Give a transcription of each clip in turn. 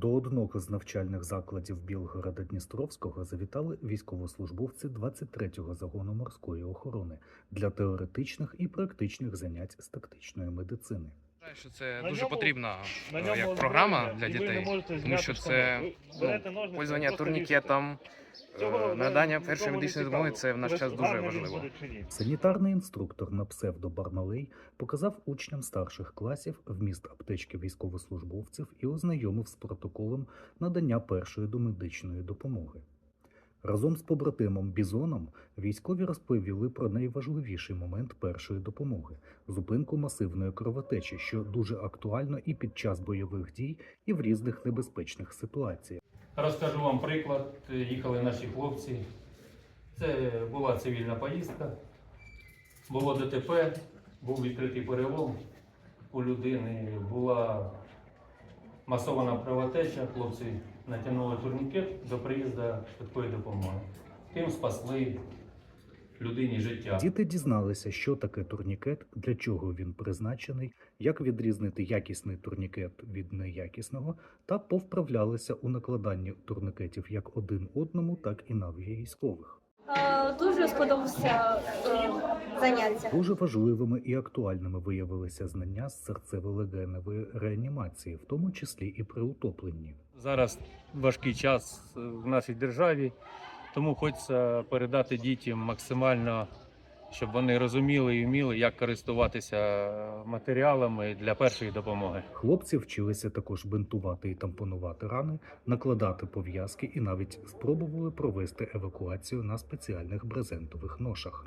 До одного з навчальних закладів Білгорода Дністровського завітали військовослужбовці 23-го загону морської охорони для теоретичних і практичних занять з тактичної медицини. Вважаю, що це На дуже ньому- потрібна На е, ньому як програма для дітей, тому що це ну, пользування турнікетом, е, надання першої медичної допомоги це в наш час дуже важливо. Санітарний інструктор на псевдо Бармалей показав учням старших класів вміст аптечки військовослужбовців і ознайомив з протоколом надання першої домедичної допомоги. Разом з побратимом Бізоном військові розповіли про найважливіший момент першої допомоги зупинку масивної кровотечі, що дуже актуально і під час бойових дій, і в різних небезпечних ситуаціях. Розкажу вам приклад. Їхали наші хлопці. Це була цивільна поїздка, було ДТП, був відкритий перелом у людини, була масована кровотеча, хлопці натягнули турнікет до приїзду швидкої допомоги. Тим спасли людині життя. Діти дізналися, що таке турнікет, для чого він призначений, як відрізнити якісний турнікет від неякісного, та повправлялися у накладанні турнікетів як один одному, так і на військових. Е, Дуже сподобався е, заняття. Дуже важливими і актуальними виявилися знання з серцево-легеневої реанімації, в тому числі і при утопленні. Зараз важкий час в нашій державі, тому хочеться передати дітям максимально, щоб вони розуміли і вміли, як користуватися матеріалами для першої допомоги. Хлопці вчилися також бинтувати і тампонувати рани, накладати пов'язки і навіть спробували провести евакуацію на спеціальних брезентових ношах.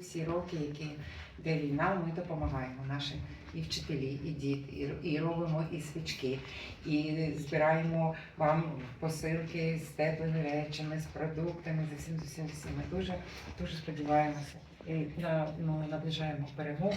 Всі роки, які де війна, ми допомагаємо нашим і вчителі, і діти, і, і робимо і свічки, і збираємо вам посилки з теплими речами, з продуктами, з усім, з усім, з усім. Ми дуже, дуже сподіваємося і на, ну, наближаємо перемогу.